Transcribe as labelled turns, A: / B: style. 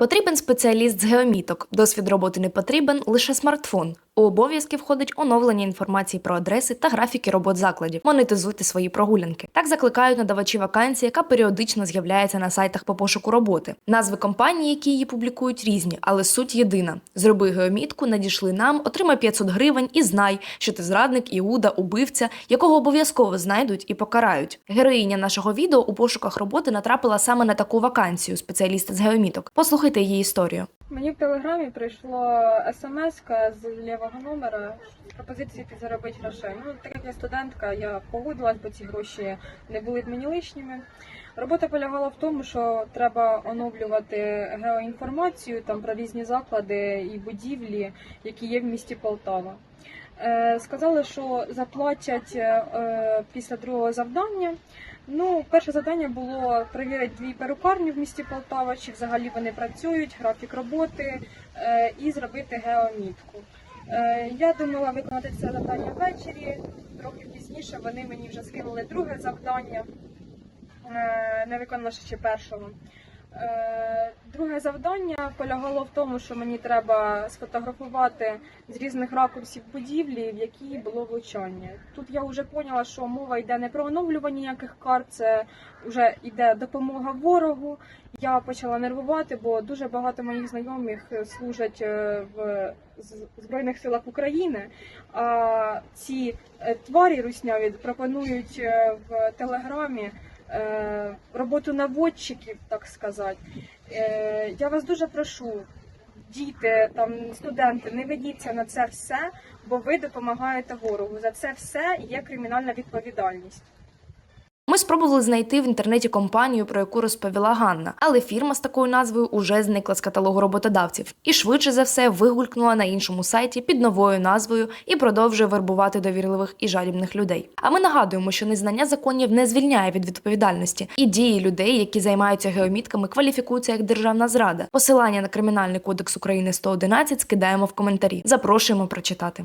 A: Потрібен спеціаліст з геоміток. Досвід роботи не потрібен, лише смартфон. У обов'язки входить оновлення інформації про адреси та графіки робот закладів. Монетизуйте свої прогулянки. Так закликають надавачі вакансій, яка періодично з'являється на сайтах по пошуку роботи. Назви компаній, які її публікують, різні, але суть єдина: зроби геомітку, надішли нам, отримай 500 гривень і знай, що ти зрадник, іуда, убивця, якого обов'язково знайдуть і покарають. Героїня нашого відео у пошуках роботи натрапила саме на таку вакансію спеціаліста з геоміток. Послухайте її історію.
B: Мені в телеграмі прийшло смс з лівого номера з пропозиції підзаробити грошей. Ну, так як я студентка, я погодилась, бо ці гроші не були б мені лишніми. Робота полягала в тому, що треба оновлювати геоінформацію там про різні заклади і будівлі, які є в місті Полтава. Е, сказали, що заплатять е, після другого завдання. Ну, перше завдання було перевірити дві перукарні в місті Полтава, чи взагалі вони працюють, графік роботи е, і зробити геомітку. Е, я думала виконати це завдання ввечері. Трохи пізніше вони мені вже скинули друге завдання, е, не виконавши ще першого. Е, Друге завдання полягало в тому, що мені треба сфотографувати з різних ракурсів будівлі, в якій було влучання. Тут я вже поняла, що мова йде не про оновлювання ніяких карт, це вже йде допомога ворогу. Я почала нервувати, бо дуже багато моїх знайомих служать е, в Збройних силах України. А ці е, тварі русняві пропонують в телеграмі роботу наводчиків, так сказати. Е, Я вас дуже прошу, діти, там студенти, не ведіться на це все, бо ви допомагаєте ворогу. За це все є кримінальна відповідальність.
A: Ми спробували знайти в інтернеті компанію, про яку розповіла Ганна, але фірма з такою назвою уже зникла з каталогу роботодавців і швидше за все вигулькнула на іншому сайті під новою назвою і продовжує вербувати довірливих і жадібних людей. А ми нагадуємо, що незнання законів не звільняє від відповідальності, і дії людей, які займаються геомітками, кваліфікуються як державна зрада. Посилання на кримінальний кодекс України 111 скидаємо в коментарі. Запрошуємо прочитати.